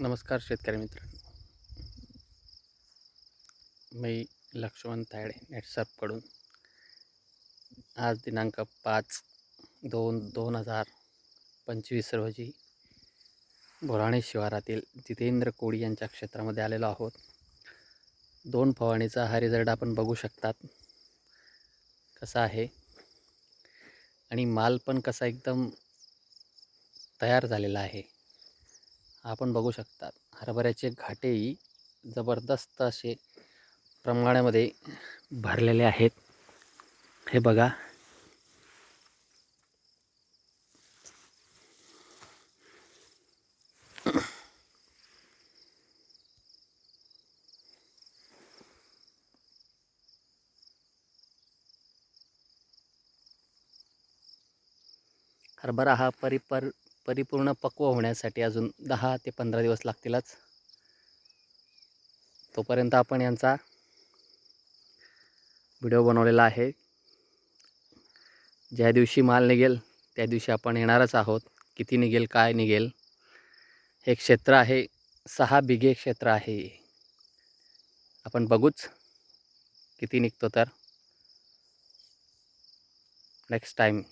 नमस्कार शेतकरी मित्रांनो मी लक्ष्मण तायडे नेटसर्पकडून आज दिनांक पाच दोन दोन हजार पंचवीस रोजी बोराणे शिवारातील जितेंद्र कोळी यांच्या क्षेत्रामध्ये आलेलो आहोत. दोन फवारणीचा हा रिझल्ट आपण बघू शकतात. कसा आहे? आणि माल पण कसा एकदम तयार झालेला आहे. आपण बघू शकतात. हरभऱ्याचे घाटेही जबरदस्त असे प्रमाणामध्ये भरलेले आहेत. हे बघा. हरभरा हा परिपर परिपूर्ण पक्व होण्यासाठी अजून दहा ते पंधरा दिवस लागतीलच. तोपर्यंत आपण यांचा व्हिडिओ बनवलेला आहे. ज्या दिवशी माल निघेल त्या दिवशी आपण येणारच आहोत. किती निघेल काय निघेल? हे क्षेत्र आहे सहा बिघे क्षेत्र आहे. आपण बघूच किती निघतो तर. Next time